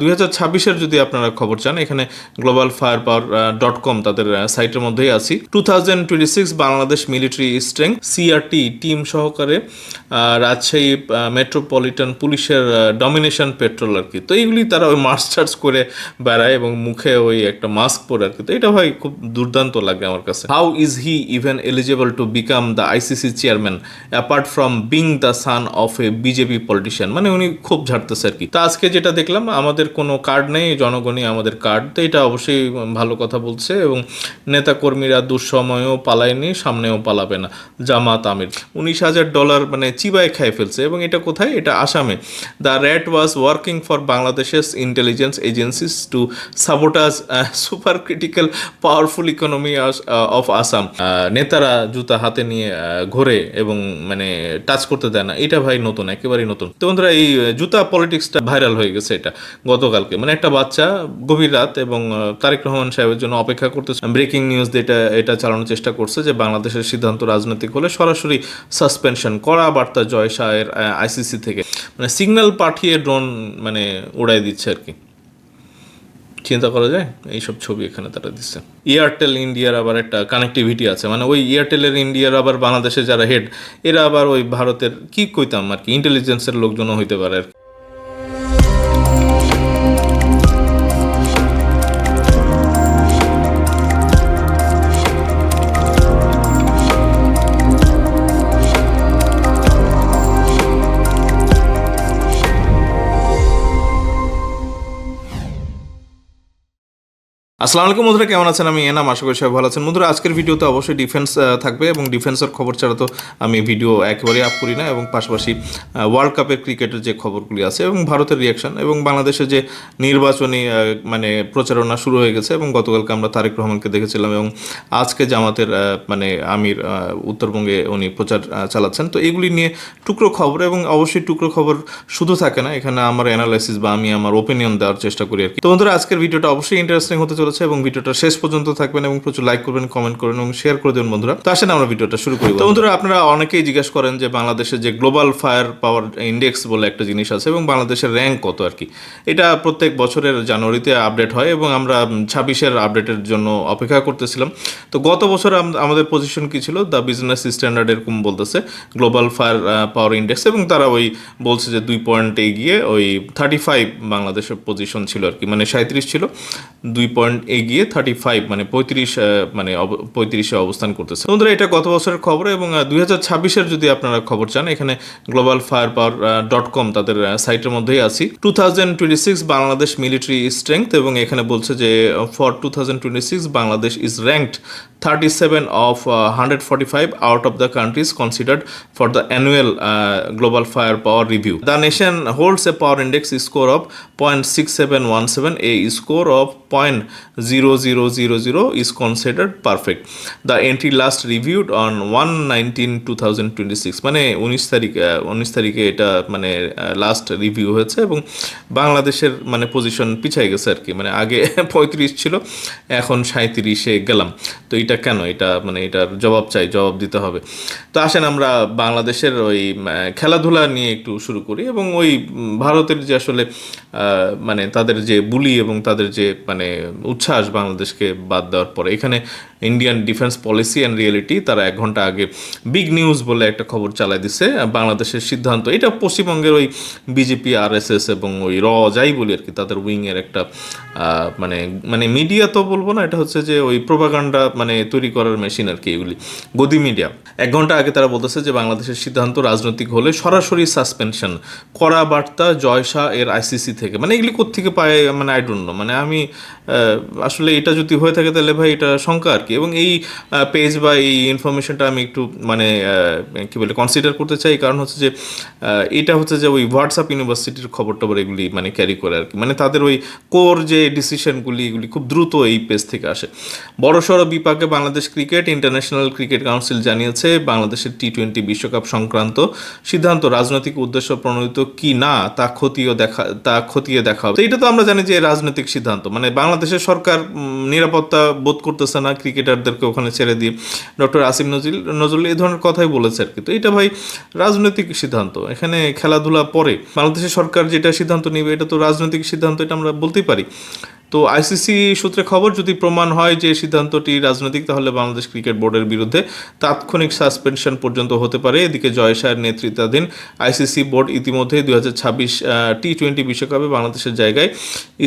দুই হাজার ছাব্বিশের যদি আপনারা খবর চান, এখানে global fire power dot com তাদের সাইটের মধ্যেই আছি। Two thousand twenty six Bangladesh military strength CRT team সহকারে রাজশাহী মেট্রোপলিটন পুলিশের ডমিনেশন পেট্রোল আর কি। তো এইগুলি তারা ওই মার্চ টার্চ করে বেড়ায় এবং মুখে ওই একটা মাস্ক পরে আর কি। তো এটা ভাই খুব দুর্দান্ত লাগে আমার কাছে। How is he even eligible to become the ICC chairman apart from being the son of a BJP politician মানে উনি খুব ঝাড়তেছে আর কি। তা আজকে যেটা দেখলাম, আমাদের কোনো কার্ড নেই জনগণই আমাদের কার্ড তো এটা অবশ্যই ভালো কথা বলছে এবং নেতাকর্মীরা দুঃসময়েও পালায়নি সামনেও পালাবে না। জামাত আমির উনিশ হাজার ডলার মানে চিবায় খায় ফেলছে এবং এটা কোথায়? এটা আসামে। The rat was working for বাংলাদেশের intelligence agencies to sabotage super critical powerful economy of Assam নেতারা জুতা হাতে নিয়ে আহ, ঘোরে এবং মানে টাচ করতে দেয় না। এটা ভাই নতুন একেবারেই নতুন। তো বন্ধুরা এই জুতা পলিটিক্সটা ভাইরাল হয়ে গেছে এটা। গতকালকে। মানে একটা বাচ্চা গভীর রাত এবং তারেক রহমান সাহেবের জন্য অপেক্ষা করতেছে। ব্রেকিং নিউজ এটা এটা চালানোর চেষ্টা করছে যে বাংলাদেশের সিদ্ধান্ত রাজনৈতিক হলে সরাসরি সাসপেনশন করা বার্তা জয় শাহের আইসিসি থেকে। মানে সিগন্যাল পাঠিয়ে ড্রোন মানে উড়াই দিচ্ছে আর কি। চিন্তা করা যায়? এইসব ছবি এখানে তারা দিচ্ছে। এয়ারটেল ইন্ডিয়ার আবার একটা কানেক্টিভিটি আছে। মানে ওই এয়ারটেলের ইন্ডিয়ার আবার বাংলাদেশে যারা হেড এরা আবার ওই ভারতের, কি কইতাম আর কি ইন্টেলিজেন্সের লোকজনও হইতে পারে আর কি। আসসালামু আলাইকুম বন্ধুরা, কেমন আছেন? আমি এনাম, আশা করি সবাই ভালো আছেন। বন্ধুরা, আজকের ভিডিওতে অবশ্যই ডিফেন্স থাকবে এবং ডিফেন্সের খবর ছাড়া তো আমি ভিডিও একেবারেই আপ করি না এবং পাশাপাশি ওয়ার্ল্ড কাপের ক্রিকেটের যে খবরগুলি আছে এবং ভারতের রিয়াকশন এবং বাংলাদেশে যে নির্বাচনী মানে প্রচারণা শুরু হয়ে গেছে এবং গতকালকে আমরা তারেক রহমানকে দেখেছিলাম এবং আজকে জামাতের মানে আমির উত্তরবঙ্গে উনি প্রচার চালাচ্ছেন। তো এগুলি নিয়ে টুকরো খবর এবং অবশ্যই টুকরো খবর শুধু থাকে না, এখানে আমার অ্যানালাইসিস বা আমি আমার ওপিনিয়ন দেওয়ার চেষ্টা করি আর কি। তো বন্ধুরা, আজকের ভিডিওটা অবশ্যই ইন্টারেস্টিং হতে এবং ভিডিওটা শেষ পর্যন্ত থাকবেন এবং প্রচুর লাইক করবেন কমেন্ট করবেন এবং শেয়ার করে দেবেন বন্ধুরা। তো আসেন আমরা ভিডিওটা শুরু করি তো বন্ধুরা আপনারা অনেকেই জিজ্ঞেস করেন যে বাংলাদেশের যে গ্লোবাল ফায়ার পাওয়ার ইন্ডেক্স বলে একটা জিনিস আছে এবং বাংলাদেশের র্যাঙ্ক কত আর কি। এটা প্রত্যেক বছরের জানুয়ারিতে আপডেট হয় এবং আমরা ছাব্বিশের আপডেটের জন্য অপেক্ষা করতেছিলাম। তো গত বছর আম- আমাদের পজিশন কি ছিল? দ্য বিজনেস স্ট্যান্ডার্ড এরকম বলতেছে গ্লোবাল ফায়ার পাওয়ার ইন্ডেক্স এবং তারা ওই বলছে যে দুই পয়েন্টে গিয়ে ওই থার্টি ফাইভ বাংলাদেশের পজিশন ছিল আর কি। মানে সাঁত্রিশ ছিল। দুই পয়েন্ট এগিয়ে থার্টি ফাইভ মানে পঁয়ত্রিশ মানে পঁয়ত্রিশে অবস্থান করতেছে। বন্ধুরা, এটা গত বছরের খবর এবং দুই হাজার ছাব্বিশের যদি আপনারা খবর চান, এখানে global fire power dot com তাদের সাইটের মধ্যেই আছি। Two thousand twenty six Bangladesh military strength এবং এখানে বলছে যে for two thousand twenty six Bangladesh is ranked thirty seven of hundred forty five out of the countries considered for the annual global fire power review the nation holds a power index score of point six seven one seven a score of point zero zero zero zero is considered perfect the entry last reviewed on one nineteen two thousand twenty six মানে উনিশ তারিখ উনিশ তারিখে এটা মানে last review হয়েছে এবং বাংলাদেশের মানে পজিশন পিছাই গেছে আর কি। মানে আগে পঁয়ত্রিশ ছিল, এখন সাঁত্রিশে গেলাম। তো এটা কেন? এটা মানে এটার জবাব চাই, জবাব দিতে হবে। তো আসেন আমরা বাংলাদেশের ওই খেলাধুলা নিয়ে একটু শুরু করি এবং ওই ভারতের যে আসলে মানে তাদের যে বুলি এবং তাদের যে মানে উচ্ছ্বাস বাংলাদেশকে বাদ দেওয়ার পরে। এখানে Indian defence policy and reality তারা এক ঘণ্টা আগে বিগ নিউজ বলে একটা খবর চালাই দিছে বাংলাদেশের সিদ্ধান্ত। এটা পশ্চিমবঙ্গের ওই বিজেপি আরএসএস এবং ওই র যাই বলি আর কি, তাদের উইংয়ের একটা মানে মানে মিডিয়া তো বলব না, এটা হচ্ছে যে ওই প্রোপাগান্ডা মানে তৈরি করার মেশিন আর কি এগুলি, গদি মিডিয়া এক ঘণ্টা আগে তারা বলতেছে যে বাংলাদেশের সিদ্ধান্ত রাজনৈতিক হলে সরাসরি সাসপেনশন করা বার্তা জয়শা এর আইসিসি থেকে। মানে এগুলি কোত্থেকে পায় মানে আই ডোন্ট নো মানে আমি আসলে এটা যদি হয়ে থাকে তাহলে ভাই এটা শঙ্কা আর কি। এবং এই পেজ বা এই ইনফরমেশনটা আমি একটু মানে কি বলে কনসিডার করতে চাই। কারণ হচ্ছে যে এটা হচ্ছে যে ওই হোয়াটসঅ্যাপ ইউনিভার্সিটির খবর টবর এগুলি মানে ক্যারি করে আর কি। মানে তাদের ওই কোর যে ডিসিশনগুলি এগুলি খুব দ্রুত এই পেজ থেকে আসে। বড়সড় বিপাকে Bangladesh cricket international cricket council জানিয়েছে, বাংলাদেশের টি টোয়েন্টি বিশ্বকাপ সংক্রান্ত সিদ্ধান্ত। রাজনৈতিক উদ্দেশ্য প্রণোদিত কি না, তা খতিয়ে দেখা, তা খতিয়ে দেখা হবে। এটা তো আমরা জানি যে রাজনৈতিক সিদ্ধান্ত। মানে বাংলাদেশের সরকার নিরাপত্তা বোধ করতেছে না ক্রিকেটারদেরকে ওখানে ছেড়ে দিয়ে ডক্টর আসিম নজরুল নজরুল এই ধরনের কথাই বলেছে আর কি। তো এটা ভাই রাজনৈতিক সিদ্ধান্ত। এখানে খেলাধুলা পরে বাংলাদেশের সরকার যেটা সিদ্ধান্ত নেবে, এটা তো রাজনৈতিক সিদ্ধান্ত, এটা আমরা বলতেই পারি। তো আইসিসি সূত্রে খবর, যদি প্রমাণ হয় যে সিদ্ধান্তটি রাজনৈতিক, তাহলে বাংলাদেশ ক্রিকেট বোর্ডের বিরুদ্ধে তাৎক্ষণিক সাসপেনশন পর্যন্ত হতে পারে। এদিকে জয় শাহের নেতৃত্বাধীন আইসিসি বোর্ড ইতিমধ্যে দুই হাজার ছাব্বিশ টি টোয়েন্টি বিশ্বকাপে বাংলাদেশের জায়গায়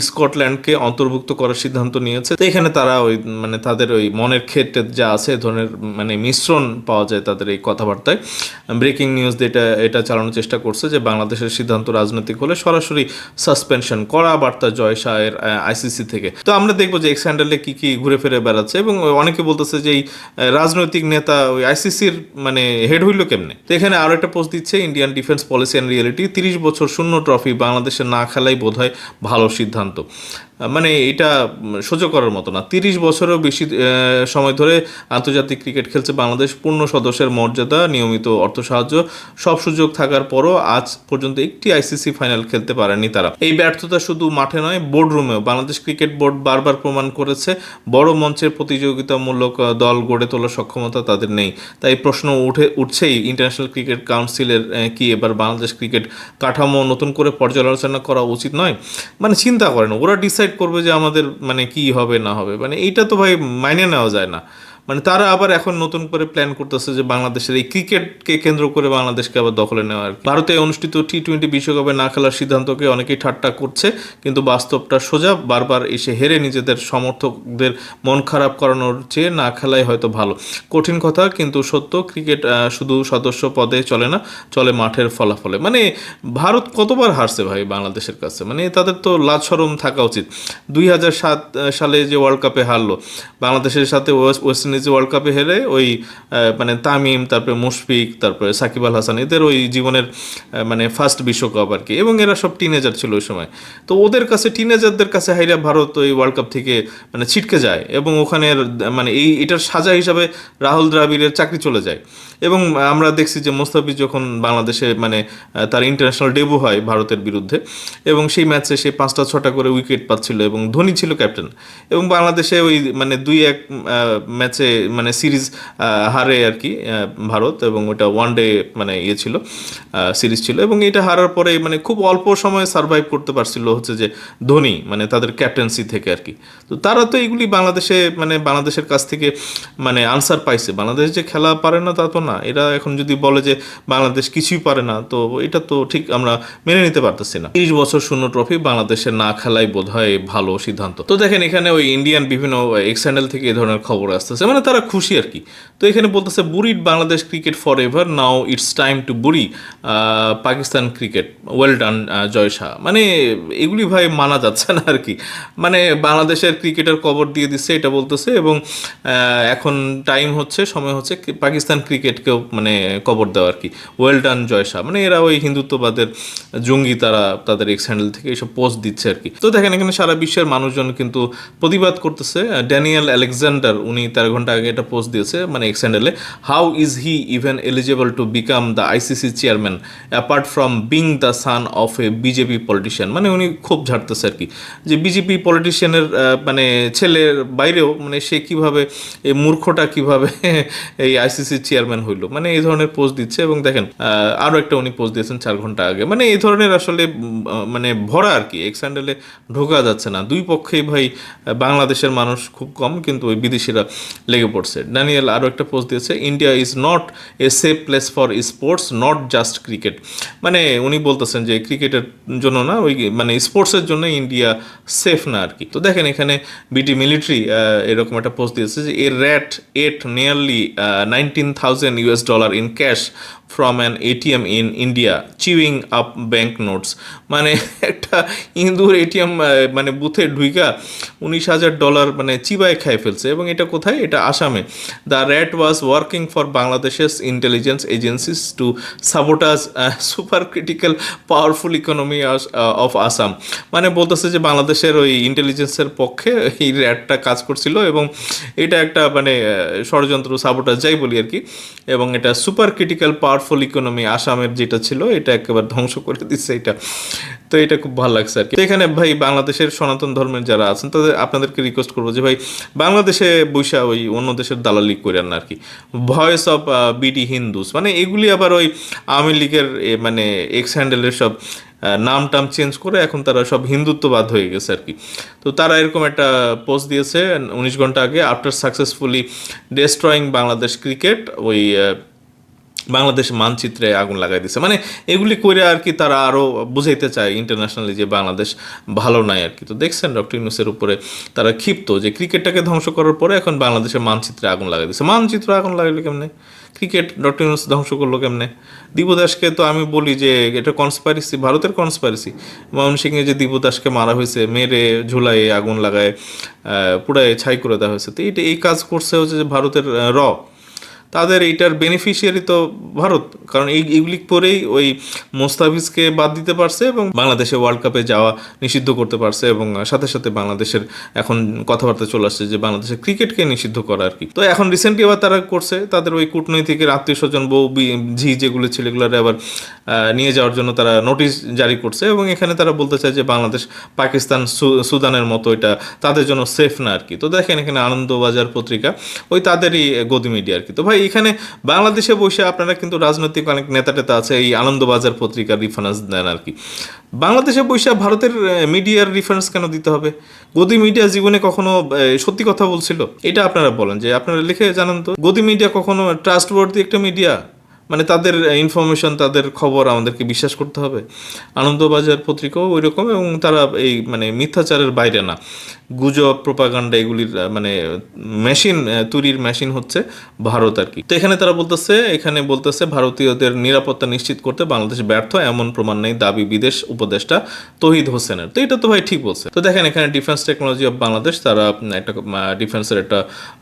স্কটল্যান্ডকে অন্তর্ভুক্ত করার সিদ্ধান্ত নিয়েছে। তো এখানে তারা ওই মানে তাদের ওই মনের ক্ষেত্রে যা আছে ধরনের মানে মিশ্রণ পাওয়া যায় তাদের এই কথাবার্তায়। ব্রেকিং নিউজ এটা এটা চালানোর চেষ্টা করছে যে বাংলাদেশের সিদ্ধান্ত রাজনৈতিক হলে সরাসরি সাসপেনশন করা বার্তা জয় শাহের আইসিসি থেকে। তো আমরা দেখব যে এক্স কী, কি ঘুরে ফিরে বেড়াচ্ছে এবং অনেকে বলতেছে যে এই রাজনৈতিক নেতা ওই আইসিসির মানে হেড হইল কেমনে? তো এখানে আরও একটা পোস্ট দিচ্ছে, Indian defence policy and reality, তিরিশ বছর শূন্য ট্রফি বাংলাদেশে না খেলাই বোধহয় ভালো সিদ্ধান্ত। মানে এটা সহ্য করার মতো না। তিরিশ বছরেরও বেশি সময় ধরে আন্তর্জাতিক ক্রিকেট খেলছে বাংলাদেশ পূর্ণ সদস্যের মর্যাদা, নিয়মিত অর্থ সাহায্য। সব সুযোগ থাকার পরও আজ পর্যন্ত একটি আইসিসি ফাইনাল খেলতে পারেনি তারা। এই ব্যর্থতা শুধু মাঠে নয় বোর্ড রুমেও বাংলাদেশ ক্রিকেট বোর্ড বারবার প্রমাণ করেছে, বড় মঞ্চের প্রতিযোগিতামূলক দল গড়ে তোলার সক্ষমতা তাদের নেই। তাই প্রশ্ন উঠে, উঠছেই ইন্টারন্যাশনাল ক্রিকেট কাউন্সিলের কি এবার বাংলাদেশ ক্রিকেট কাঠামো নতুন করে পর্যালোচনা করা উচিত নয়? মানে চিন্তা করেন, ওরা ডিসাইড করবে যে আমাদের মানে কি হবে না হবে? মানে এইটা তো ভাই মাইনে নেওয়া যায় না। মানে তারা আবার এখন নতুন করে প্ল্যান করতেছে যে বাংলাদেশের এই ক্রিকেটকে কেন্দ্র করে বাংলাদেশকে আবার দখলে নেওয়া আর ভারতে অনুষ্ঠিত টি টোয়েন্টি বিশ্বকাপে না খেলার সিদ্ধান্তকে অনেকেই ঠাট্টা করছে, কিন্তু বাস্তবটা সোজা, বারবার এসে হেরে নিজেদের সমর্থকদের মন খারাপ করানোর চেয়ে না খেলাই হয়তো ভালো। কঠিন কথা, কিন্তু সত্য, ক্রিকেট শুধু সদস্য পদে চলে না, চলে মাঠের ফলাফলে। মানে ভারত কতবার হারছে ভাই বাংলাদেশের কাছে? মানে তাদের তো লাজ সরম থাকা উচিত। দুই হাজার সাত সালে যে ওয়ার্ল্ড কাপে হারলো, বাংলাদেশের সাথে ওয়েস্ট ওয়েস্ট ওয়ার্ল্ড কাপে হেরে ওই মানে তামিম, তারপরে মুশফিক, তারপরে সাকিব আল হাসান, এদের ওই জীবনের মানে ফার্স্ট বিশ্বকাপ আর কি। এবং এরা সব টিনেজার ছিল ওই সময়। তো ওদের কাছে টিনেজারদের কাছে হাইরা ভারত ওই ওয়ার্ল্ড কাপ থেকে মানে ছিটকে যায় এবং ওখানে মানে এই, এটার সাজা হিসাবে রাহুল দ্রাবিড়ের চাকরি চলে যায়। এবং আমরা দেখছি যে মোস্তাফিজ যখন বাংলাদেশে মানে তার ইন্টারন্যাশনাল ডেবু হয় ভারতের বিরুদ্ধে, এবং সেই ম্যাচে সে পাঁচটা, ছটা করে উইকেট পাচ্ছিল এবং ধোনি ছিল ক্যাপ্টেন এবং বাংলাদেশে ওই মানে দুই এক ম্যাচে মানে সিরিজ হারে আর কি ভারত এবং ওটা ওয়ান ডে মানে ইয়ে ছিল সিরিজ ছিল এবং এটা হারার পরে মানে খুব অল্প সময়ে সার্ভাইভ করতে পারছিল হচ্ছে যে ধোনি মানে তাদের ক্যাপ্টেন্সি থেকে আর কি। তো তারা তো এগুলি বাংলাদেশে মানে বাংলাদেশের কাছ থেকে মানে আনসার পাইছে। বাংলাদেশ যে খেলা পারে না তা তো না। এরা এখন যদি বলে যে বাংলাদেশ কিছুই পারে না, তো এটা তো ঠিক আমরা মেনে নিতে পারতেছি না। তিরিশ বছর শূন্য ট্রফি বাংলাদেশে না খেলাই বোধ হয় ভালো সিদ্ধান্ত। তো দেখেন এখানে ওই ইন্ডিয়ান বিভিন্ন এক্স থেকে এই ধরনের খবর আসতেছে। মানে তারা খুশি আর কি। তো এখানে বলতেছে buried Bangladesh cricket forever now it's time to bury Pakistan cricket. Well done Jay Shah. মানে এগুলি ভাই মানা যাচ্ছে না আর কি। মানে বাংলাদেশের ক্রিকেটের কবর দিয়ে দিচ্ছে, এটা বলতেছে এবং এখন টাইম হচ্ছে, সময় হচ্ছে পাকিস্তান ক্রিকেটকেও মানে কবর দেওয়া আর কি। Well done Jay Shah. মানে এরা ওই হিন্দুত্ববাদের জঙ্গি তারা তাদের এক্স হ্যান্ডেল থেকে এইসব পোস্ট দিচ্ছে আর কি। তো দেখেন, এখানে সারা বিশ্বের মানুষজন কিন্তু প্রতিবাদ করতেছে ড্যানিয়েল আলেকজান্ডার উনি তেরো ঘণ্টা আগে একটা পোস্ট দিয়েছে মানে এক্স হ্যান্ডেলে how is he even eligible to become the ICC chairman apart from being the son of a BJP politician মানে উনি খুব ঝাড়তেছে আর কি। যে বিজেপি পলিটিশিয়ানের মানে ছেলের বাইরেও মানে সে কীভাবে এই মূর্খটা কীভাবে এই আইসিসি চেয়ারম্যান হইল? মানে এই ধরনের পোস্ট দিচ্ছে এবং দেখেন আহ, আরও একটা উনি পোস্ট দিয়েছেন চার ঘণ্টা আগে। মানে এই ধরনের আসলে মানে ভরা আর কি এক্স হ্যান্ডেলে ঢোকা যাচ্ছে না। দুই পক্ষেই ভাই বাংলাদেশের মানুষ খুব কম কিন্তু ওই বিদেশিরা লেগে পড়ছে। ড্যানিয়েল আরও একটা পোস্ট দিয়েছে India is not a safe place for sports not just cricket মানে উনি বলতেছেন যে ক্রিকেটের জন্য না, ওই মানে স্পোর্টসের জন্য ইন্ডিয়া সেফ না আর কি তো দেখেন এখানে বিটি মিলিটারি এরকম একটা পোস্ট দিয়েছে যে a rat ate nearly nineteen thousand US dollar in cash from an ATM in India chewing up bank notes মানে একটা ইন্দুর এটিএম মানে বুথে ঢুইকা উনিশ হাজার ডলার মানে চিবায় খাই ফেলছে। এবং এটা কোথায়? এটা আসামে। The rat was working for বাংলাদেশের intelligence agencies to sabotage super critical powerful economy of Assam মানে বলতেছে যে বাংলাদেশের ওই ইন্টেলিজেন্সের পক্ষে এই র্যাটটা কাজ করছিল এবং এটা একটা মানে ষড়যন্ত্র সাবোটাজ যাই বলি আর কি। এবং এটা সুপার ক্রিটিক্যাল পাওয়ারফুল ইকোনমি আসামের যেটা ছিল, এটা একেবারে ধ্বংস করে দিচ্ছে এটা। তো এটা খুব ভালো লাগছে আর কি। এখানে ভাই, বাংলাদেশের সনাতন ধর্মের যারা আছেন, তাদের, আপনাদেরকে রিকোয়েস্ট করব যে ভাই, বাংলাদেশে বৈশা ওই অন্য দেশের দালালি করেন না আর কি। ভয়েস অফ বিডি হিন্দুস মানে এগুলি আবার ওই আওয়ামী লীগের মানে এক্স হ্যান্ডেলের সব নাম টাম চেঞ্জ করে এখন তারা সব হিন্দুত্ববাদ হয়ে গেছে আর কি। তো তারা এরকম একটা পোস্ট দিয়েছে, উনিশ ঘণ্টা আগে after successfully destroying Bangladesh cricket ওই বাংলাদেশ মানচিত্রে আগুন লাগাই দিছে। মানে এগুলি করে আর কি তারা আরও বুঝাইতে চায় ইন্টারন্যাশনালি যে বাংলাদেশ ভালো নাই আর কি। তো দেখছেন ডক্টর ইউনুসের উপরে তারা ক্ষিপ্ত যে ক্রিকেটটাকে ধ্বংস করার পরে এখন বাংলাদেশের মানচিত্রে আগুন লাগাই দিছে। মানচিত্র আগুন লাগাইলো কেমনে? ক্রিকেট ডক্টর ইউনুস ধ্বংস করল কেমনে? দীপদাসকে তো আমি বলি যে এটা কনসপাইরেসি ভারতের কনসপাইরেসি ময়মনসিংহে যে দীপদাসকে মারা হয়েছে, মেরে ঝুলায় আগুন লাগায় পুরায় ছাই করে দেওয়া হয়েছে। তো এটা এই কাজ করছে হচ্ছে যে ভারতের র। তাদের এইটার বেনিফিশিয়ারি তো ভারত। কারণ এই, এইগুলি পরেই ওই মোস্তাফিজকে বাদ দিতে পারছে এবং বাংলাদেশে ওয়ার্ল্ড কাপে যাওয়া নিষিদ্ধ করতে পারছে এবং সাথে সাথে বাংলাদেশের এখন কথাবার্তা চলে আসছে যে বাংলাদেশের ক্রিকেটকে নিষিদ্ধ করা আর কি। তো এখন রিসেন্টলি আবার তারা করছে তাদের ওই কূটনৈতিকের আত্মীয় স্বজন, বউ ঝি যেগুলো ছিল এগুলোর আবার নিয়ে যাওয়ার জন্য তারা নোটিশ জারি করছে এবং এখানে তারা বলতে চায় যে বাংলাদেশ, পাকিস্তান সুদানের মতো এটা তাদের জন্য সেফ না আর কি। তো দেখেন এখানে আনন্দবাজার পত্রিকা, ওই তাদেরই গদি মিডিয়া আর কি। তো ভাই এখানে বাংলাদেশে বসে আপনারা কিন্তু রাজনৈতিক অনেক নেতা টেতা আছে, এই আনন্দবাজার পত্রিকার রেফারেন্স দেন আর কি। বাংলাদেশে বসে ভারতের মিডিয়ার রেফারেন্স কেন দিতে হবে? গদি মিডিয়া জীবনে কখনো সত্যি কথা বলছিল? এটা আপনারা বলেন, যে আপনারা লিখে জানান তো। গদি মিডিয়া কখনো ট্রাস্টওয়ার্দি একটা মিডিয়া মানে তাদের ইনফরমেশন তাদের খবর আমাদেরকে বিশ্বাস করতে হবে। আনন্দবাজার পত্রিকাও ওই রকম এবং তারা এই মানে মিথ্যাচারের বাইরে না। গুজব প্রপাগান্ডা এগুলির মানে মেশিন তৈরির মেশিন হচ্ছে ভারত আর কি। তো এখানে তারা বলতেছে, এখানে বলতেছে ভারতীয়দের নিরাপত্তা নিশ্চিত করতে বাংলাদেশ ব্যর্থ, এমন প্রমাণ নেই দাবি বিদেশ উপদেষ্টা তহিদ হোসেনের। তো এটা তো ভাই ঠিক বলছে। তো দেখেন এখানে ডিফেন্স টেকনোলজি অফ বাংলাদেশ তারা একটা ডিফেন্সের একটা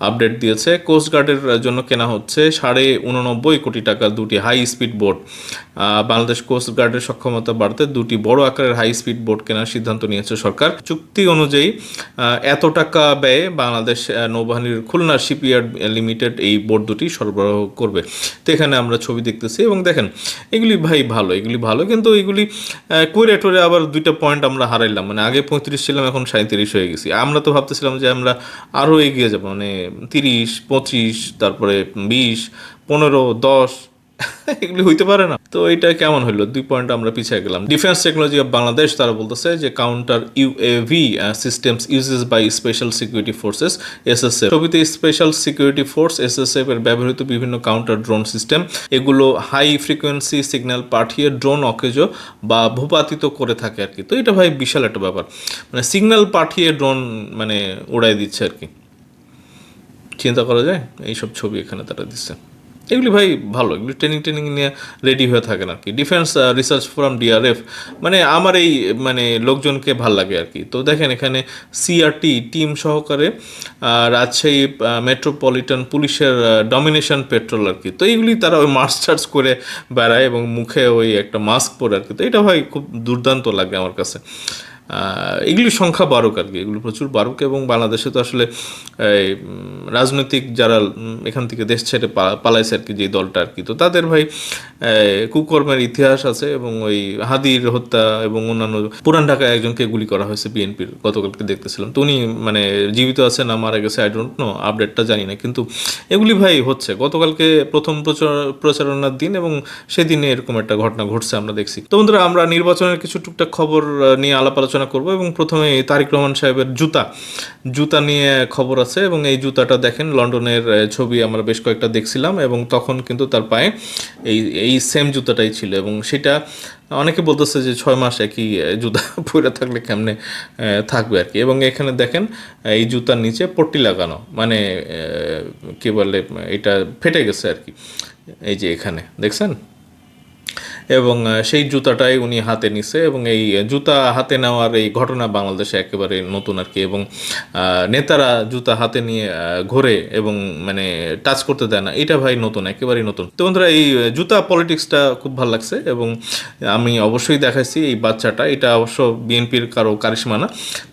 আপডেট দিয়েছে। কোস্ট গার্ডের জন্য কেনা হচ্ছে সাড়ে উননব্বই কোটি টাকা দুটি high speed boat Bangladesh coast গার্ডের সক্ষমতা বাড়তে দুটি বড় আকারের হাই স্পিড বোট কেনার সিদ্ধান্ত নিয়েছে সরকার। চুক্তি অনুযায়ী এত টাকা ব্যয়ে বাংলাদেশ নৌবাহিনীর খুলনা শিপইয়ার্ড লিমিটেড এই বোট দুটি সরবরাহ করবে। তো এখানে আমরা ছবি দেখতেছি এবং দেখেন, এগুলি ভাই ভালো, এগুলি ভালো কিন্তু এগুলি করে টোরে আবার দুইটা পয়েন্ট আমরা হারাইলাম। মানে আগে পঁয়ত্রিশ ছিলাম, এখন সাঁত্রিশ হয়ে গেছি। আমরা তো ভাবতেছিলাম যে আমরা আরও এগিয়ে যাব মানে তিরিশ, পঁচিশ, তারপরে বিশ, পনেরো, দশ এগুলি হইতে পারে না। তো এটা কেমন হলো দুই পয়েন্ট আমরা পিছিয়ে গেলাম। ডিফেন্স টেকনোলজি অফ বাংলাদেশ তারা বলতেছে যে counter UAV systems uses by special security forces SSF ছবিতে স্পেশাল সিকিউরিটি ফোর্স এসএসএফ এর ব্যবহৃত বিভিন্ন কাউন্টার ড্রোন সিস্টেম এগুলো হাই ফ্রিকোয়েন্সি সিগন্যাল পাঠিয়ে ড্রোন অকেজো বা ভূপাতিত করে থাকে আর কি। তো এটা ভাই বিশাল একটা ব্যাপার। মানে সিগন্যাল পাঠিয়ে ড্রোন মানে উড়াই দিচ্ছে আর কি। চিন্তা করা যায়? এইসব ছবি এখানে তারা দিচ্ছে। এগুলি ভাই ভালো, এগুলি ট্রেনিং ট্রেনিং নিয়ে রেডি হয়ে থাকেন আর কি। ডিফেন্স রিসার্চ ফোরাম ডিআরএফ মানে আমার এই মানে লোকজনকে ভালো লাগে আর কি। তো দেখেন এখানে সিআরটি টিম সহকারে রাজশাহী মেট্রোপলিটন পুলিশের ডমিনেশন পেট্রোল আর কি। তো এইগুলি তারা ওই মার্চ টার্চ করে বেড়ায় এবং মুখে ওই একটা মাস্ক পরে আর কি। তো এটা ভাই খুব দুর্দান্ত লাগে আমার কাছে। আহ, এগুলির সংখ্যা বাড়ুক আর কি এগুলো প্রচুর বাড়ুক এবং বাংলাদেশে তো আসলে রাজনৈতিক যারা এখান থেকে দেশ ছেড়ে পালাইছে আর কি যে দলটা আর কি তো তাদের ভাই কুকর্মের ইতিহাস আছে এবং ওই হাদির হত্যা এবং অন্যান্য পুরান ঢাকায় একজনকে গুলি করা হয়েছে বিএনপির গতকালকে দেখতেছিলাম তো উনি মানে জীবিত আছে না মারা গেছে আই ডোন্ট নো আপডেটটা জানি না কিন্তু এগুলি ভাই হচ্ছে গতকালকে প্রথম প্রচার প্রচারণার দিন এবং সেদিনে এরকম একটা ঘটনা ঘটছে আমরা দেখছি। তো বন্ধুরা আমরা নির্বাচনের কিছু টুকটাক খবর নিয়ে আলাপ আলোচনা করব এবং প্রথমে তারিক রহমান সাহেবের জুতা জুতা নিয়ে খবর আছে এবং এই জুতাটা দেখেন লন্ডনের ছবি আমরা বেশ কয়েকটা দেখছিলাম এবং তখন কিন্তু তার পায়ে এই এই সেম জুতাটাই ছিল এবং সেটা অনেকে বলতেছে যে ছয় মাস একই জুতা পরে থাকলে কেমনে থাকবে আর কি। এবং এখানে দেখেন এই জুতার নিচে পট্টি লাগানো মানে কি বলে, এটা ফেটে গেছে আর কি, এই যে এখানে, দেখছেন? এবং সেই জুতাটাই উনি হাতে নিছে এবং এই জুতা হাতে নেওয়ার এই ঘটনা বাংলাদেশে একেবারে নতুন আর কি এবং নেতারা জুতা হাতে নিয়ে ঘোরে এবং মানে টাচ করতে দেয় না। এটা ভাই নতুন, একেবারেই নতুন। তো বন্ধুরা, এই জুতা পলিটিক্সটা খুব ভালো লাগছে এবং আমি অবশ্যই দেখাইছি এই বাচ্চাটা। এটা অবশ্য বিএনপির কারও কারিশমা না।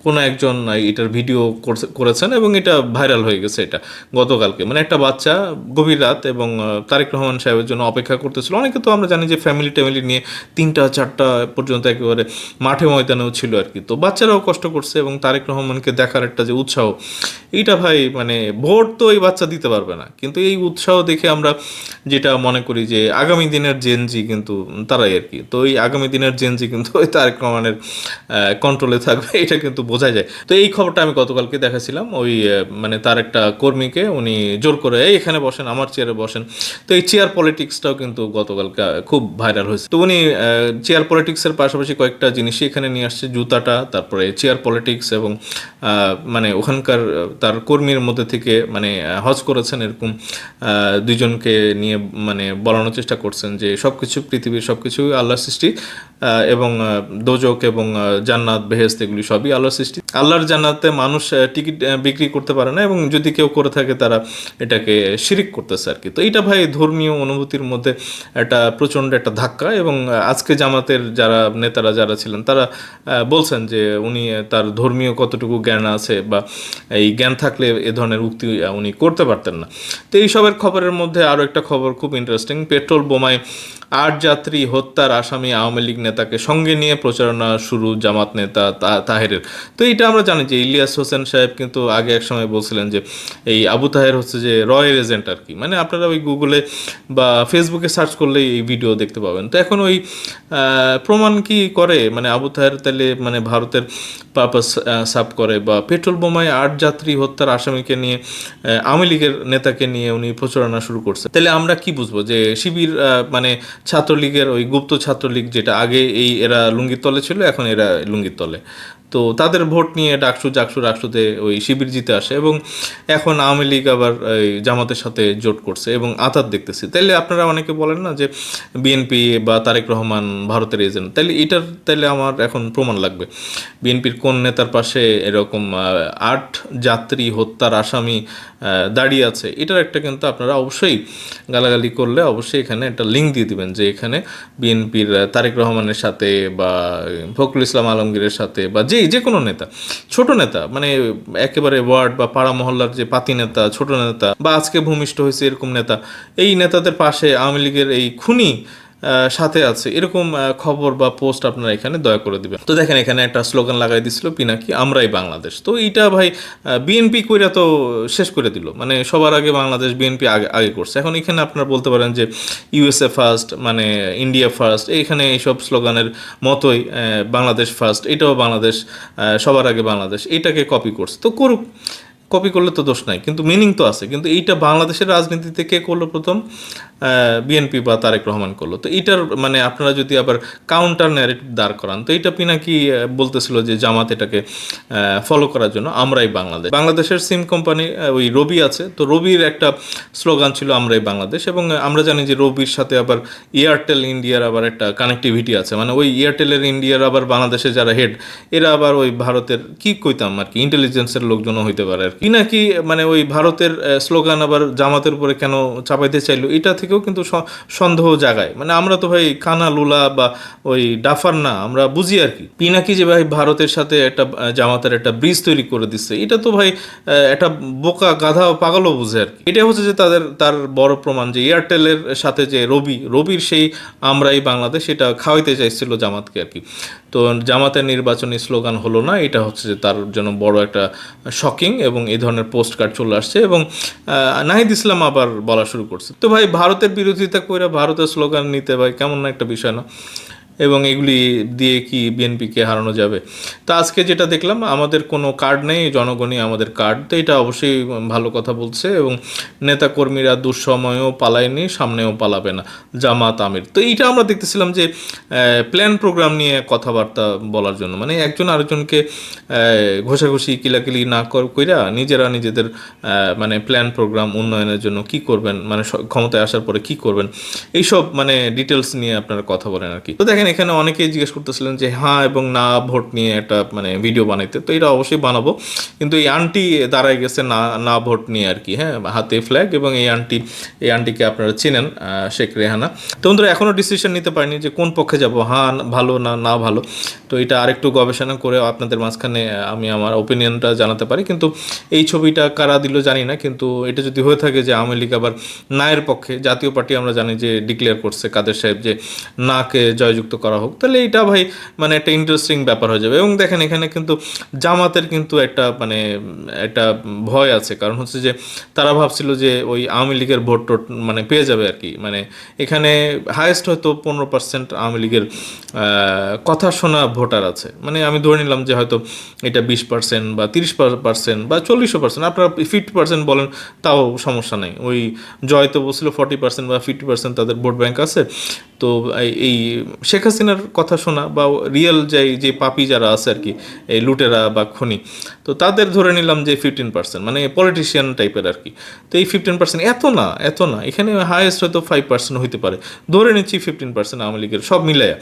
কোনো একজন এটার ভিডিও করছে- করেছেন এবং এটা ভাইরাল হয়ে গেছে এটা গতকালকে। মানে একটা বাচ্চা গভীর রাত এবং তারেক রহমান সাহেবের জন্য অপেক্ষা করতেছিল। অনেকে তো আমরা জানি যে ফ্যামিলি ফ্যামিলি নিয়ে তিনটা, চারটা পর্যন্ত একেবারে মাঠে ময়দানেও ছিল আর কি। তো বাচ্চারাও কষ্ট করছে এবং তারেক রহমানকে দেখার একটা যে উৎসাহ, এইটা ভাই মানে ভোট তো এই বাচ্চা দিতে পারবে না। কিন্তু এই উৎসাহ দেখে আমরা যেটা মনে করি যে আগামী দিনের জেনজি কিন্তু তারাই আর কি। তো এই আগামী দিনের জেনজি কিন্তু ওই তারেক রহমানের কন্ট্রোলে থাকবে, এটা কিন্তু বোঝা যায়। তো এই খবরটা আমি গতকালকে দেখাছিলাম, ওই মানে তার একটা কর্মীকে উনি জোর করে এখানে বসেন, আমার চেয়ারে বসেন। তো এই চেয়ার পলিটিক্সটাও কিন্তু গতকালকে খুব ভাইরাল হয়েছে। তো উনি চেয়ার পলিটিক্সের পাশাপাশি কয়েকটা জিনিসই এখানে নিয়ে আসছে, জুতাটা, তারপরে চেয়ার পলিটিক্স এবং মানে ওখানকার তার কর্মীর মধ্যে থেকে মানে হজ করেছেন এরকম দুইজনকে নিয়ে মানে বলানোর চেষ্টা করছেন যে সব কিছু পৃথিবীর সব কিছুই আল্লাহর সৃষ্টি এবং দোজক এবং জান্নাত বেহেস্ত এগুলি সবই আল্লাহর সৃষ্টি। আল্লাহর জান্নাতে মানুষ টিকিট বিক্রি করতে পারে না এবং যদি কেউ করে থাকে তারা এটাকে শিরিক করতেছে আর কি তো এটা ভাই ধর্মীয় অনুভূতির মধ্যে একটা প্রচণ্ড একটা ধাক্কা এবং আজকে জামাতের যারা নেতারা যারা ছিলেন, তারা বলছেন যে উনি তার ধর্মীয় কতটুকু জ্ঞান আছে বা এই জ্ঞান থাকলে এ ধরনের উক্তি উনি করতে পারতেন না। তো এইসবের খবরের মধ্যে আরও একটা খবর খুব ইন্টারেস্টিং পেট্রোল বোমায় আট যাত্রী হত্যার আসামি আওয়ামী লীগ নেতাকে সঙ্গে নিয়ে প্রচারণা শুরু জামাত নেতা তাহেরের। তো এইটা আমরা জানি যে ইলিয়াস হোসেন সাহেব কিন্তু আগে এক সময় বলছিলেন যে এই আবু তাহের হচ্ছে যে রয়ের এজেন্ট আর কি। মানে আপনারা ওই গুগলে বা ফেসবুকে সার্চ করলেই এই ভিডিও দেখতে পাবেন। তো এখন ওই প্রমাণ কি করে? মানে আবু তাহের তাহলে মানে ভারতের পারপাস সাফ করে বা পেট্রোল বোমায় আট যাত্রী হত্যার আসামিকে নিয়ে আওয়ামী লীগের নেতাকে নিয়ে উনি প্রচারণা শুরু করছে। তাহলে আমরা কি বুঝব যে শিবির মানে ছাত্রলীগের ওই গুপ্ত ছাত্রলীগ যেটা আগে এই এরা লুঙ্গির তলে ছিল, এখন এরা লুঙ্গির তলে। তো তাদের ভোট নিয়ে ডাকসু চাকসু রাকসুতে ওই শিবির জিতে আসে এবং এখন আওয়ামী লীগ আবার জামাতের সাথে জোট করছে এবং আতাত দেখতেছি। তাইলে আপনারা অনেকে বলেন না যে বিএনপি বা তারেক রহমান ভারতের এজেন্ট তাইলে এটার তাইলে আমার এখন প্রমাণ লাগবে। বিএনপির কোন নেতার পাশে এরকম আট যাত্রী হত্যার আসামি দাঁড়িয়ে আছে। এটার একটা কিন্তু আপনারা অবশ্যই গালাগালি করলে অবশ্যই এখানে একটা লিঙ্ক দিয়ে দিবেন যে এখানে বিএনপির তারেক রহমানের সাথে বা ফখরুল ইসলাম আলমগীরের সাথে বা যে যে কোনো নেতা, ছোট নেতা মানে একেবারে ওয়ার্ড বা পাড়া মহল্লার যে পাতি নেতা, ছোট নেতা বা আজকে ভূমিষ্ঠ হয়েছে এরকম নেতা, এই নেতাদের পাশে আওয়ামী লীগের এই খুনি সাথে আছে। এরকম খবর বা পোস্ট আপনারা এখানে দয়া করে দিবেন। তো দেখেন, এখানে একটা স্লোগান লাগাই দিছিল, পিনাকি আমরাই বাংলাদেশ। তো এইটা ভাই বিএনপি কইরা তো শেষ করে দিল। মানে সবার আগে বাংলাদেশ বিএনপি আগে আগে করছে। এখন এখানে আপনারা বলতে পারেন যে ইউএসএ ফার্স্ট মানে ইন্ডিয়া ফার্স্ট এইখানে এইসব স্লোগানের মতোই বাংলাদেশ ফার্স্ট এটাও বাংলাদেশ সবার আগে বাংলাদেশ। এটাকে কপি করছে। তো করুক কপি করলে তো দোষ নাই। কিন্তু মিনিং তো আছে। কিন্তু এইটা বাংলাদেশের রাজনীতিতে কে করল প্রথম? বিএনপি বা তারেক রহমান করল। তো এইটার মানে আপনারা যদি আবার কাউন্টার ন্যারেটিভ দাঁড় করান, তো এটা পিনাকি বলতেছিল যে জামাত এটাকে ফলো করার জন্য আমরাই বাংলাদেশ। বাংলাদেশের সিম কোম্পানি ওই রবি আছে। তো রবির একটা স্লোগান ছিল আমরাই বাংলাদেশ এবং আমরা জানি যে রবির সাথে আবার এয়ারটেল ইন্ডিয়ার আবার একটা কানেক্টিভিটি আছে। মানে ওই এয়ারটেলের ইন্ডিয়ার আবার বাংলাদেশে যারা হেড এরা আবার ওই ভারতের, কি কইতাম আর কি ইন্টেলিজেন্সের লোকজনও হইতে পারে আর কি। নাকি মানে ওই ভারতের স্লোগান আবার জামাতের উপরে কেন চাপাইতে চাইলো, এটা থেকেও কিন্তু সন্দেহ জাগায়। মানে আমরা তো ভাই কানা, লুলা বা ওই ডাফার না, আমরা বুঝি আর কি। পিনাকি যে ভাই ভারতের সাথে একটা জামাতের একটা ব্রিজ তৈরি করে দিচ্ছে এটা তো ভাই একটা বোকা গাধা পাগলও বুঝে আর কি। এটা হচ্ছে যে তাদের, তার বড় প্রমাণ যে এয়ারটেলের সাথে যে রবি, রবির সেই আমরাই বাংলাদেশ, এটা খাওয়াইতে চাইছিল জামাতকে আর কি। তো জামাতের নির্বাচনী স্লোগান হলো না, এটা হচ্ছে যে তার জন্য বড় একটা শকিং এবং এই ধরনের পোস্ট কার্ড চলে আসছে এবং নাহিদ ইসলাম আবার বলা শুরু করছে। তো ভাই ভারতের বিরোধিতা করে ভারতের স্লোগান নিতে ভাই কেমন একটা বিষয় না। এবং এগুলি দিয়ে কি বিএনপিকে হারানো যাবে। তো আজকে যেটা দেখলাম, আমাদের কোনো কার্ড নেই, জনগণই আমাদের কার্ড তো এটা অবশ্যই ভালো কথা বলছে এবং নেতাকর্মীরা দুঃসময়েও পালায়নি, সামনেও পালাবে না, জামাত, আমির। তো এইটা আমরা দেখতেছিলাম যে প্ল্যান প্রোগ্রাম নিয়ে কথাবার্তা বলার জন্য। মানে একজন আরেকজনকে ঘষাঘষি, কিলাকিলি না কইরা নিজেরা নিজেদের মানে প্ল্যান প্রোগ্রাম উন্নয়নের জন্য কি করবেন মানে ক্ষমতায় আসার পরে কি করবেন, এইসব মানে ডিটেলস নিয়ে আপনারা কথা বলেন আর কি। তো দেখেন এখানে অনেকেই জিজ্ঞেস করতেছিলেন যে হ্যাঁ এবং না, ভোট নিয়ে একটা মানে ভিডিও বানাইতে। তো এটা অবশ্যই বানাবো। কিন্তু এই আন্টি দাঁড়ায় গেছে না না ভোট নিয়ে আর কি হ্যাঁ হাতে ফ্ল্যাগ এবং এই আন্টি, এই আন্টিকে আপনারা চিনেন শেখ রেহানা। তো বন্ধুরা এখনও ডিসিশন নিতে পারিনি যে কোন পক্ষে যাব হ্যাঁ ভালো না না ভালো। তো এটা আরেকটু গবেষণা করে আপনাদের মাঝখানে আমি আমার ওপিনিয়নটা জানাতে পারি। কিন্তু এই ছবিটা কারা দিল জানি না, কিন্তু এটা যদি হয়ে থাকে যে আওয়ামী লীগ আবার নায়ের পক্ষে, জাতীয় পার্টি আমরা জানি যে ডিক্লেয়ার করছে কাদের সাহেব যে নাকে জয়যুক্ত করা হোক, তাহলে এটা ভাই মানে একটা ইন্টারেস্টিং ব্যাপার হয়ে যাবে। এবং দেখেন এখানে কিন্তু জামাতের কিন্তু একটা মানে একটা ভয় আছে। কারণ হচ্ছে যে তারা ভাবছিল যে ওই আওয়ামী লীগের ভোট টোট মানে পেয়ে যাবে আর কি। মানে এখানে হায়েস্ট হয়তো পনেরো পার্সেন্ট আওয়ামী লীগের কথা শোনা ভোটার আছে। মানে আমি ধরে নিলাম যে হয়তো এটা বিশ পার্সেন্ট বা তিরিশ পার্সেন্ট বা চল্লিশও পার্সেন্ট আপনারা ফিফটি পার্সেন্ট বলেন, তাও সমস্যা নেই। ওই জয় তো বলছিল ফর্টি পার্সেন্ট বা ফিফটি পার্সেন্ট তাদের ভোট ব্যাংক আছে। তো এই- শেখ হাসিনার কথা শোনা বা রিয়েল যাই যে পাপি যারা আছে আর কি, এই লুটেরা বা খনি, তো তাদের ধরে নিলাম যে ফিফটিন পার্সেন্ট মানে পলিটিশিয়ান টাইপের আর কি। তো এই ফিফটিন পার্সেন্ট এত না এত না, এখানে হায়েস্ট হয়তো ফাইভ পার্সেন্ট হইতে পারে। ধরে নিচ্ছি ফিফটিন পার্সেন্ট আওয়ামী লীগের, সব মিলাইয়া।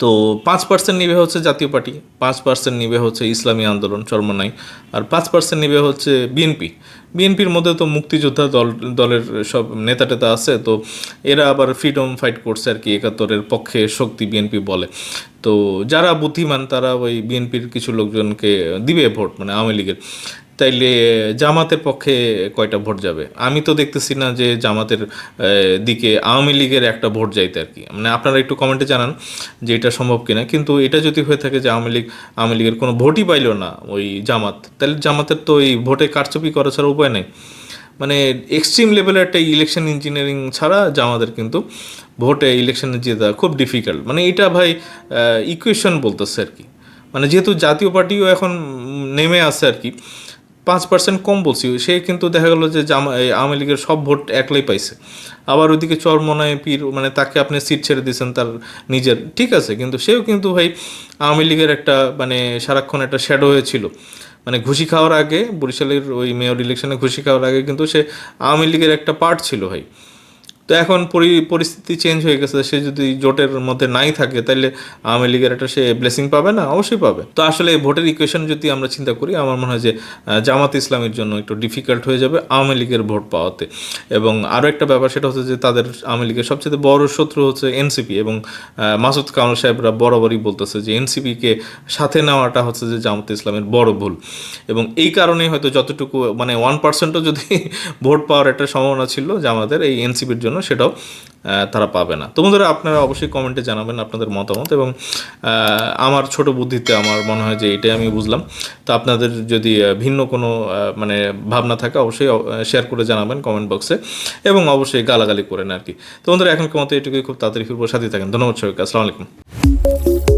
তো পাঁচ পার্সেন্ট নিবে হচ্ছে জাতীয় পার্টি, পাঁচ পার্সেন্ট নিবে হচ্ছে ইসলামী আন্দোলন চর্মনাই, আর পাঁচ পার্সেন্ট নিবে হচ্ছে বিএনপি। বিএনপির মধ্যে তো মুক্তিযোদ্ধা দল, দলের সব নেতা টেতা আছে, তো এরা আবার ফ্রিডম ফাইট করছে আর কি, একাত্তরের পক্ষে শক্তি বিএনপি বলে। তো যারা বুদ্ধিমান তারা ওই বিএনপির কিছু লোকজনকে দিবে ভোট মানে আওয়ামী লীগের। তাইলে জামাতের পক্ষে কয়টা ভোট যাবে? আমি তো দেখতেছি না যে জামাতের দিকে আওয়ামী লীগের একটা ভোট যাইতে আর কি। মানে আপনারা একটু কমেন্টে জানান যে এটা সম্ভব কিনা। কিন্তু এটা যদি হয়ে থাকে যে আওয়ামী লীগ, আওয়ামী লীগের কোনো ভোটই পাইলো না ওই জামাত তাহলে জামাতের তো এই ভোটে কারচুপি করা ছাড়া উপায় নেই। মানে এক্সট্রিম লেভেলের একটা ইলেকশন ইঞ্জিনিয়ারিং ছাড়া জামাতের কিন্তু ভোটে ইলেকশনে জেতা খুব ডিফিকাল্ট মানে এটা ভাই ইকুয়েশন বলতেছে আর কি। মানে যেহেতু জাতীয় পার্টিও এখন নেমে আছে আর কি। পাঁচ পার্সেন্ট কম বলছি, সে কিন্তু দেখা গেলো যে আওয়ামী লীগের সব ভোট একলাই পাইছে। আবার ওইদিকে চরমনায় পীর মানে তাকে আপনি সিট ছেড়ে দিয়েছেন তার নিজের, ঠিক আছে, কিন্তু সেও কিন্তু ভাই আওয়ামী লীগের একটা মানে সারাক্ষণ একটা শ্যাডো হয়েছিল মানে ঘুষি খাওয়ার আগে, বরিশালের ওই মেয়র ইলেকশনে ঘুষি খাওয়ার আগে কিন্তু সে আওয়ামী লীগের একটা পার্ট ছিল ভাই। তো এখন পরি- পরিস্থিতি চেঞ্জ হয়ে গেছে, সে যদি জোটের মধ্যে নাই থাকে তাহলে আওয়ামী লীগের একটা সে ব্লেসিং পাবে না? অবশ্যই পাবে। তো আসলে ভোটের ইকুয়েশন যদি আমরা চিন্তা করি, আমার মনে হয় যে জামাত ইসলামের জন্য একটু ডিফিকাল্ট হয়ে যাবে আওয়ামী লীগের ভোট পাওয়াতে। এবং আরও একটা ব্যাপার, সেটা হচ্ছে যে, তাদের আওয়ামী লীগের সবচেয়ে বড় শত্রু হচ্ছে এনসিপি এবং মাসুদ কামাল সাহেবরা বরাবরই বলতেছে যে এনসিপিকে সাথে নেওয়াটা হচ্ছে যে, জামাত ইসলামের বড় ভুল। এবং এই কারণে হয়তো যতটুকু মানে ওয়ান পার্সেন্টও যদি ভোট পাওয়ার একটা সম্ভাবনা ছিল জামাতের, এই এনসিপির জন্য সেটাও তারা পাবে না। তো বন্ধুরা, আপনারা অবশ্যই কমেন্টে জানাবেন আপনাদের মতামত এবং আমার ছোট বুদ্ধিতে আমার মনে হয় যে এটাই আমি বুঝলাম। তো আপনাদের যদি ভিন্ন কোনো মানে ভাবনা থাকে, অবশ্যই শেয়ার করে জানাবেন কমেন্ট বক্সে এবং অবশ্যই গালাগালি করেন আর কি। তো বন্ধুরা এখন মতো এটুকুই। খুব তাড়াতাড়ি ফিরবো। সাথে থাকেন। ধন্যবাদ সবাইকে। আসসালামু আলাইকুম।